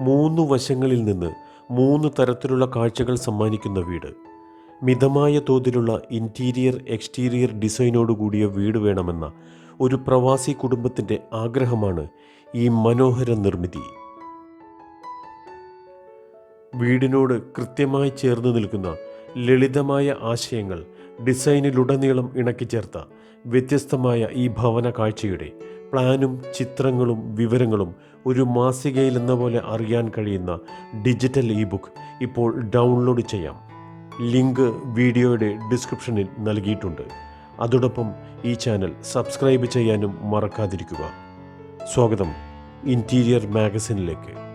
മൂന്ന് വശങ്ങളിൽ നിന്ന് മൂന്ന് തരത്തിലുള്ള കാഴ്ചകൾ സമ്മാനിക്കുന്ന വീട്. മിതമായ തോതിലുള്ള ഇന്റീരിയർ എക്സ്റ്റീരിയർ ഡിസൈനോടുകൂടിയ വീട് വേണമെന്ന ഒരു പ്രവാസി കുടുംബത്തിന്റെ ആഗ്രഹമാണ് ഈ മനോഹര നിർമ്മിതി. വീടിനോട് കൃത്യമായി ചേർന്ന് നിൽക്കുന്ന ലളിതമായ ആശയങ്ങൾ ഡിസൈനിലുടനീളം ഇണക്കിച്ചേർത്ത വ്യത്യസ്തമായ ഈ ഭവന കാഴ്ചയുടെ പ്ലാനും ചിത്രങ്ങളും വിവരങ്ങളും ഒരു മാസികയിൽ എന്ന പോലെ അറിയാൻ കഴിയുന്ന ഡിജിറ്റൽ ഇ ബുക്ക് ഇപ്പോൾ ഡൗൺലോഡ് ചെയ്യാം. ലിങ്ക് വീഡിയോയുടെ ഡിസ്ക്രിപ്ഷനിൽ നൽകിയിട്ടുണ്ട്. അതോടൊപ്പം ഈ ചാനൽ സബ്സ്ക്രൈബ് ചെയ്യാനും മറക്കാതിരിക്കുക. സ്വാഗതം. ഇന്റീരിയർ മാഗസിനിലേക്ക്.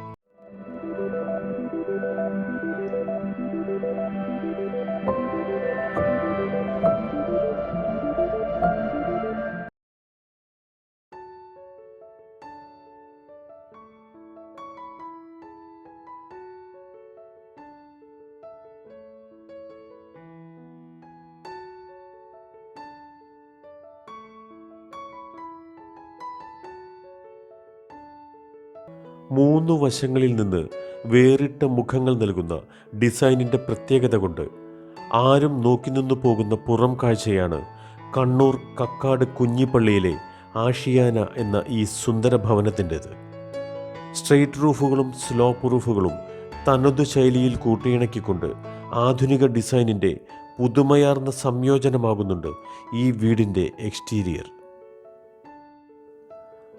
മൂന്ന് വശങ്ങളിൽ നിന്ന് വേറിട്ട മുഖങ്ങൾ നൽകുന്ന ഡിസൈനിന്റെ പ്രത്യേകത കൊണ്ട് ആരും നോക്കി നിന്നു പോകുന്ന പുറം കാഴ്ചയാണ് കണ്ണൂർ കക്കാട് കുഞ്ഞിപ്പള്ളിയിലെ ആഷിയാന എന്ന ഈ സുന്ദര ഭവനത്തിന്റെത്. സ്ട്രെയിറ്റ് റൂഫുകളും സ്ലോപ്പ് റൂഫുകളും തനതു ശൈലിയിൽ കൂട്ടിയിണക്കിക്കൊണ്ട് ആധുനിക ഡിസൈനിന്റെ പുതുമയാർന്ന സംയോജനമാകുന്നുണ്ട് ഈ വീടിന്റെ എക്സ്റ്റീരിയർ.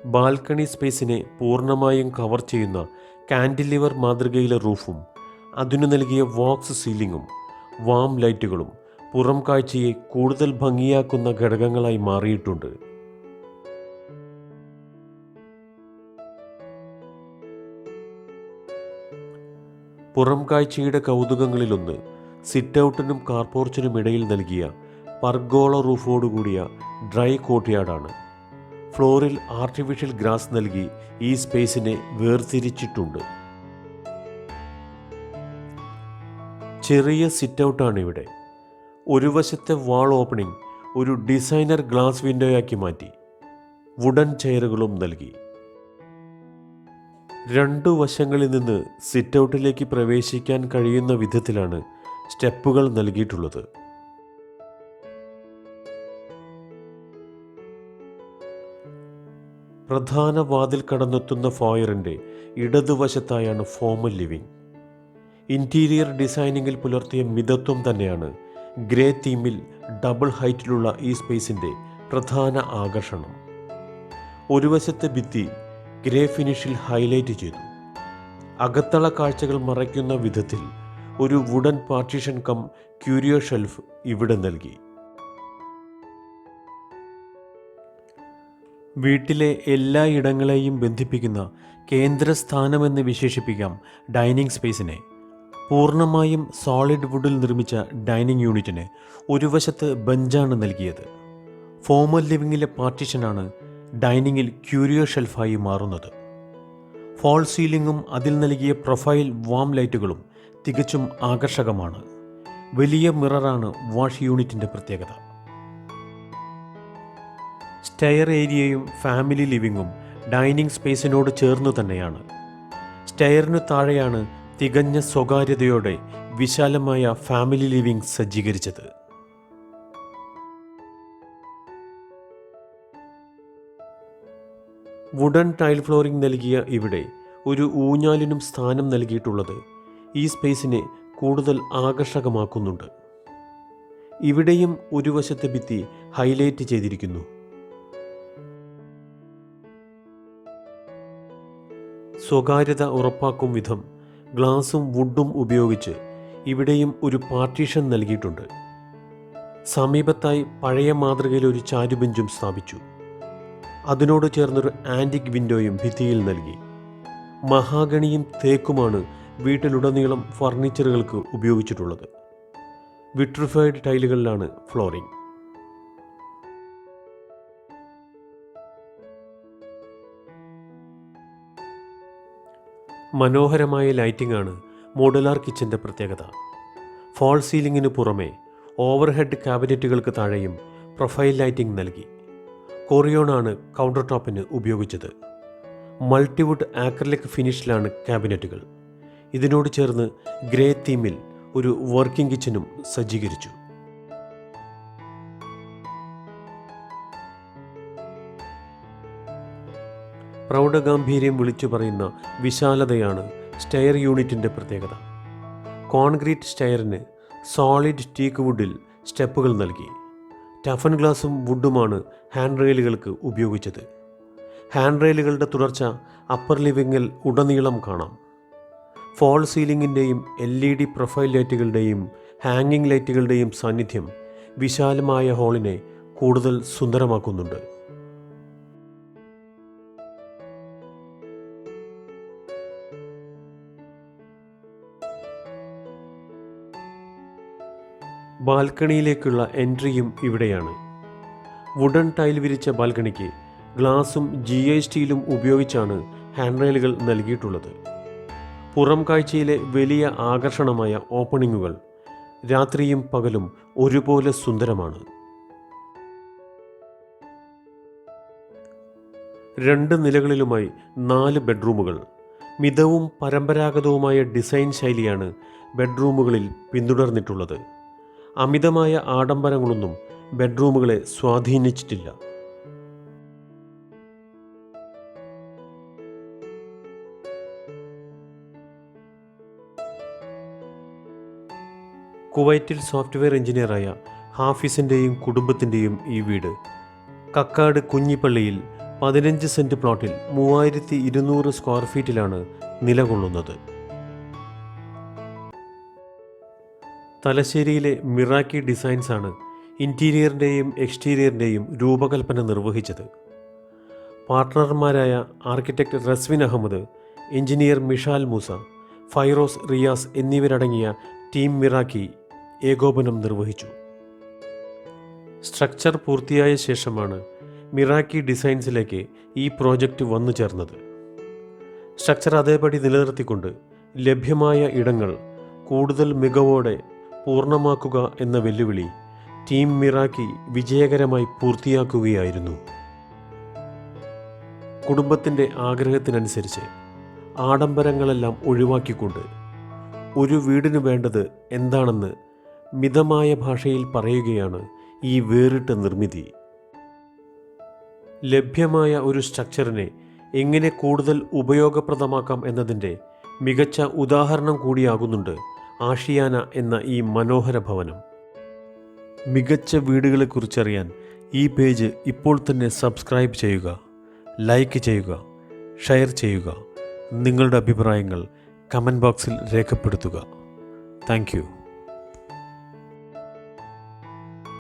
ബാൽക്കണി സ്പേസിനെ പൂർണമായും കവർ ചെയ്യുന്ന കാൻഡിലിവർ മാതൃകയിലെ റൂഫും അതിനു നൽകിയ വോക്സ് സീലിംഗും വാം ലൈറ്റുകളും പുറം കാഴ്ചയെ കൂടുതൽ ഭംഗിയാക്കുന്ന ഘടകങ്ങളായി മാറിയിട്ടുണ്ട്. പുറം കാഴ്ചയുടെ കൗതുകങ്ങളിലൊന്ന് സിറ്റ് ഔട്ടിനും കാർപോർച്ചിനും ഇടയിൽ നൽകിയ പർഗോള റൂഫോടുകൂടിയ ഡ്രൈ കോർട്ട്യാർഡാണ്. ഫ്ലോറിൽ ആർട്ടിഫിഷ്യൽ ഗ്രാസ് നൽകി ഈ സ്പേസിനെ വേർതിരിച്ചിട്ടുണ്ട്. ചെറിയ സിറ്റ് ഔട്ടാണ് ഇവിടെ ഒരു വശത്തെ വാൾ ഓപ്പണിംഗ് ഒരു ഡിസൈനർ ഗ്ലാസ് വിൻഡോയാക്കി മാറ്റി. വുഡൻ ചെയറുകളും നൽകി. രണ്ടു വശങ്ങളിൽ നിന്ന് സിറ്റ് ഔട്ടിലേക്ക് പ്രവേശിക്കാൻ കഴിയുന്ന വിധത്തിലാണ് സ്റ്റെപ്പുകൾ നൽകിയിട്ടുള്ളത്. പ്രധാന വാതിൽ കടന്നെത്തുന്ന ഫോയറിന്റെ ഇടതുവശത്തായാണ് ഫോമൽ ലിവിംഗ് ഇന്റീരിയർ ഡിസൈനിങ്ങിൽ പുലർത്തിയ മിതത്വം തന്നെയാണ് ഗ്രേ തീമിൽ ഡബിൾ ഹൈറ്റിലുള്ള ഈ സ്പേസിന്റെ പ്രധാന ആകർഷണം. ഒരു വശത്തെ ഭിത്തി ഗ്രേ ഫിനിഷിൽ ഹൈലൈറ്റ് ചെയ്തു. അകത്തള കാഴ്ചകൾ മറയ്ക്കുന്ന വിധത്തിൽ ഒരു wooden partition cum curio shelf ഇവിടെ നൽകി. വീട്ടിലെ എല്ലാ ഇടങ്ങളെയും ബന്ധിപ്പിക്കുന്ന കേന്ദ്രസ്ഥാനമെന്ന് വിശേഷിപ്പിക്കാം ഡൈനിങ് സ്പേസിനെ. പൂർണമായും സോളിഡ് വുഡിൽ നിർമ്മിച്ച ഡൈനിങ് യൂണിറ്റിന് ഒരു വശത്ത് ബെഞ്ചാണ് നൽകിയത്. ഫോമൽ ലിവിങ്ങിലെ പാർട്ടിഷനാണ് ഡൈനിങ്ങിൽ ക്യൂരിയോ ഷെൽഫായി മാറുന്നത്. ഫോൾ സീലിംഗും അതിൽ നൽകിയ പ്രൊഫൈൽ വാം ലൈറ്റുകളും തികച്ചും ആകർഷകമാണ്. വലിയ മിററാണ് വാഷ് യൂണിറ്റിന്റെ പ്രത്യേകത. സ്റ്റെയർ ഏരിയയും ഫാമിലി ലിവിങ്ങും ഡൈനിങ് സ്പേസിനോട് ചേർന്നു തന്നെയാണ്. സ്റ്റെയറിനു താഴെയാണ് തികഞ്ഞ സ്വകാര്യതയോടെ വിശാലമായ ഫാമിലി ലിവിംഗ് സജ്ജീകരിച്ചത്. വുഡൻ ടൈൽ ഫ്ലോറിംഗ് നൽകിയ ഇവിടെ ഒരു ഊഞ്ഞാലിനും സ്ഥാനം നൽകിയിട്ടുള്ളത് ഈ സ്പേസിനെ കൂടുതൽ ആകർഷകമാക്കുന്നുണ്ട്. ഇവിടെയും ഒരു വശത്തെ ഭിത്തി ഹൈലൈറ്റ് ചെയ്തിരിക്കുന്നു. സ്വകാര്യത ഉറപ്പാക്കും വിധം ഗ്ലാസും വുഡും ഉപയോഗിച്ച് ഇവിടെയും ഒരു പാർട്ടീഷൻ നൽകിയിട്ടുണ്ട്. സമീപത്തായി പഴയ മാതൃകയിൽ ഒരു ചാരുബെഞ്ചും സ്ഥാപിച്ചു. അതിനോട് ചേർന്നൊരു ആന്റിക് വിൻഡോയും ഭിത്തിയിൽ നൽകി. മഹാഗണിയും തേക്കുമാണ് വീട്ടിലുടനീളം ഫർണിച്ചറുകൾക്ക് ഉപയോഗിച്ചിട്ടുള്ളത്. വിട്രിഫൈഡ് ടൈലുകളിലാണ് ഫ്ലോറിംഗ്. മനോഹരമായ ലൈറ്റിംഗ് ആണ് മോഡുലാർ കിച്ചന്റെ പ്രത്യേകത. ഫോൾ സീലിംഗിന് പുറമെ ഓവർഹെഡ് ക്യാബിനറ്റുകൾക്ക് താഴെയും പ്രൊഫൈൽ ലൈറ്റിംഗ് നൽകി. കൊറിയോണാണ് കൗണ്ടർ ടോപ്പിന് ഉപയോഗിച്ചത്. മൾട്ടിവുഡ് ആക്രലിക് ഫിനിഷിലാണ് ക്യാബിനറ്റുകൾ. ഇതിനോട് ചേർന്ന് ഗ്രേ തീമിൽ ഒരു വർക്കിംഗ് കിച്ചനും സജ്ജീകരിച്ചു. പ്രൗഢഗാംഭീര്യം വിളിച്ചു പറയുന്ന വിശാലതയാണ് സ്റ്റെയർ യൂണിറ്റിന്റെ പ്രത്യേകത. കോൺക്രീറ്റ് സ്റ്റെയറിന് സോളിഡ് ടീക്ക് വുഡിൽ സ്റ്റെപ്പുകൾ നൽകി. ടഫൻ ഗ്ലാസും വുഡുമാണ് ഹാൻഡ് റെയിലുകൾക്ക് ഉപയോഗിച്ചത്. ഹാൻഡ് റെയിലുകളുടെ തുടർച്ച അപ്പർ ലിവിങ്ങിൽ ഉടനീളം കാണാം. ഫോൾ സീലിംഗിന്റെയും എൽ ഇ ഡി പ്രൊഫൈൽ ലൈറ്റുകളുടെയും ഹാങ്ങിങ് ലൈറ്റുകളുടെയും സാന്നിധ്യം വിശാലമായ ഹാളിനെ കൂടുതൽ സുന്ദരമാക്കുന്നുണ്ട്. ബാൽക്കണിയിലേക്കുള്ള എൻട്രിയും ഇവിടെയാണ്. വുഡൻ ടൈൽ വിരിച്ച ബാൽക്കണിക്ക് ഗ്ലാസും ജി ഐ സ്റ്റീലും ഉപയോഗിച്ചാണ് ഹാൻഡ് റെയിലുകൾ നൽകിയിട്ടുള്ളത്. പുറം കാഴ്ചയിലെ വലിയ ആകർഷണമായ ഓപ്പണിങ്ങുകൾ രാത്രിയും പകലും ഒരുപോലെ സുന്ദരമാണ്. രണ്ട് നിലകളിലുമായി നാല് ബെഡ്റൂമുകൾ. മിതവും പരമ്പരാഗതവുമായ ഡിസൈൻ ശൈലിയാണ് ബെഡ്റൂമുകളിൽ പിന്തുടർന്നിട്ടുള്ളത്. അമിതമായ ആഡംബരങ്ങളൊന്നും ബെഡ്റൂമുകളെ സ്വാധീനിച്ചിട്ടില്ല. കുവൈറ്റിൽ സോഫ്റ്റ്വെയർ എഞ്ചിനീയറായ ഹാഫിസിന്റെയും കുടുംബത്തിന്റെയും ഈ വീട് കക്കാട് കുഞ്ഞിപ്പള്ളിയിൽ പതിനഞ്ച് സെന്റ് പ്ലോട്ടിൽ മൂവായിരത്തി ഇരുന്നൂറ് സ്ക്വയർ ഫീറ്റിലാണ് നിലകൊള്ളുന്നത്. തലശ്ശേരിയിലെ മിറാക്കി ഡിസൈൻസ് ആണ് ഇന്റീരിയറിന്റെയും എക്സ്റ്റീരിയറിന്റെയും രൂപകൽപ്പന നിർവഹിച്ചത്. പാർട്ട്ണർമാരായ ആർക്കിടെക്ട് റസ്വിൻ അഹമ്മദ് എഞ്ചിനീയർ മിഷാൽ മൂസ ഫൈറോസ് റിയാസ് എന്നിവരടങ്ങിയ ടീം മിറാക്കി ഏകോപനം നിർവഹിച്ചു. സ്ട്രക്ചർ പൂർത്തിയായ ശേഷമാണ് മിറാക്കി ഡിസൈൻസിലേക്ക് ഈ പ്രോജക്റ്റ് വന്നു ചേർന്നത്. സ്ട്രക്ചർ അതേപടി നിലനിർത്തിക്കൊണ്ട് ലഭ്യമായ ഇടങ്ങൾ കൂടുതൽ മികവോടെ പൂർണമാക്കുക എന്ന വെല്ലുവിളി ടീം മിറാക്കി വിജയകരമായി പൂർത്തിയാക്കുകയായിരുന്നു. കുടുംബത്തിന്റെ ആഗ്രഹത്തിനനുസരിച്ച് ആഡംബരങ്ങളെല്ലാം ഒഴിവാക്കിക്കൊണ്ട് ഒരു വീടിന് വേണ്ടത് എന്താണെന്ന് മിതമായ ഭാഷയിൽ പറയുകയാണ് ഈ വേറിട്ട നിർമ്മിതി. ലഭ്യമായ ഒരു സ്ട്രക്ചറിനെ എങ്ങനെ കൂടുതൽ ഉപയോഗപ്രദമാക്കാം എന്നതിന്റെ മികച്ച ഉദാഹരണം കൂടിയാകുന്നുണ്ട് ആഷിയാന എന്ന ഈ മനോഹര ഭവനം. മികച്ച വീടുകളെക്കുറിച്ചറിയാൻ ഈ പേജ് ഇപ്പോൾ തന്നെ സബ്സ്ക്രൈബ് ചെയ്യുക ലൈക്ക് ചെയ്യുക ഷെയർ ചെയ്യുക. നിങ്ങളുടെ അഭിപ്രായങ്ങൾ കമന്റ് ബോക്സിൽ രേഖപ്പെടുത്തുക. താങ്ക്